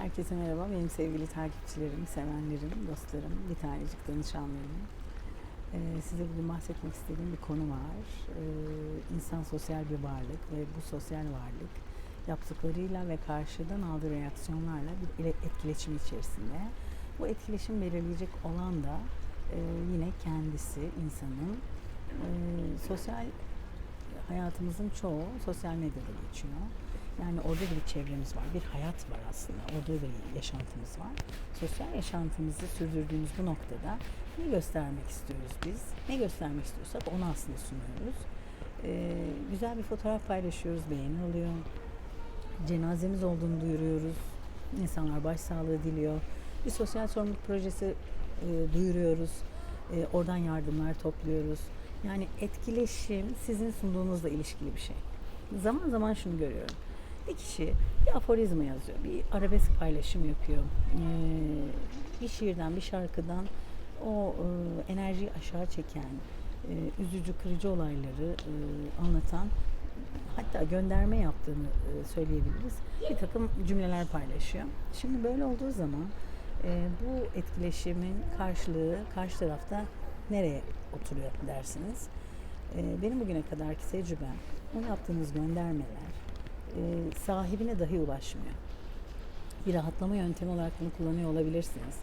Herkese merhaba. Benim sevgili takipçilerim, sevenlerim, dostlarım, bir tanecik danışanlarım. Ee, size bugün bahsetmek istediğim bir konu var. Ee, insan sosyal bir varlık ve bu sosyal varlık yaptıklarıyla ve karşıdan aldığı reaksiyonlarla bir ile- etkileşim içerisinde. Bu etkileşim belirleyecek olan da e, yine kendisi insanın. Ee, sosyal hayatımızın çoğu sosyal medyada geçiyor. Yani orada da bir çevremiz var, bir hayat var aslında. Orada da bir yaşantımız var. Sosyal yaşantımızı sürdürdüğümüz bu noktada ne göstermek istiyoruz biz? Ne göstermek istiyorsak onu aslında sunuyoruz. Ee, güzel bir fotoğraf paylaşıyoruz, beğeni alıyor. Cenazemiz olduğunu duyuruyoruz. İnsanlar başsağlığı diliyor. Bir sosyal sorumluluk projesi e, duyuruyoruz. E, oradan yardımlar topluyoruz. Yani etkileşim sizin sunduğunuzla ilişkili bir şey. Zaman zaman şunu görüyorum. Bir kişi bir aforizma yazıyor, bir arabesk paylaşım yapıyor. Ee, bir şiirden, bir şarkıdan o e, enerjiyi aşağı çeken, e, üzücü, kırıcı olayları e, anlatan, hatta gönderme yaptığını söyleyebiliriz. Bir takım cümleler paylaşıyor. Şimdi böyle olduğu zaman bu etkileşimin karşılığı karşı tarafta nereye oturuyor dersiniz. Benim bugüne kadarki tecrübem, o yaptığınız göndermeler e, sahibine dahi ulaşmıyor. Bir rahatlama yöntemi olarak bunu kullanıyor olabilirsiniz.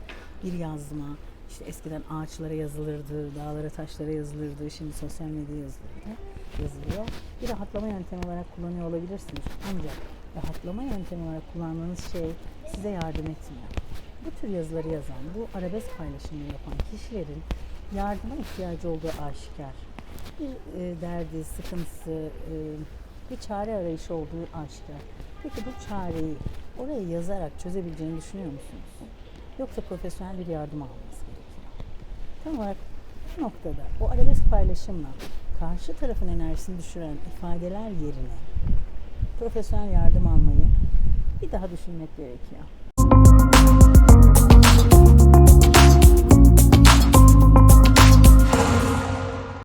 Bir yazma, işte eskiden ağaçlara yazılırdı, dağlara taşlara yazılırdı, şimdi sosyal medyaya yazılırdı, yazılıyor. Bir rahatlama yöntemi olarak kullanıyor olabilirsiniz. Ancak rahatlama yöntemi olarak kullandığınız şey size yardım etmiyor. Bu tür yazıları yazan, bu arabesk paylaşımını yapan kişilerin yardıma ihtiyacı olduğu aşikar. Bir e, derdi, sıkıntısı, e, bir çare arayışı olduğu aşikar. Peki bu çareyi oraya yazarak çözebileceğini düşünüyor musunuz? Yoksa profesyonel bir yardım alması gerekiyor. Tam olarak bu noktada o arabesk paylaşımla karşı tarafın enerjisini düşüren ifadeler yerine profesyonel yardım almayı bir daha düşünmek gerekiyor.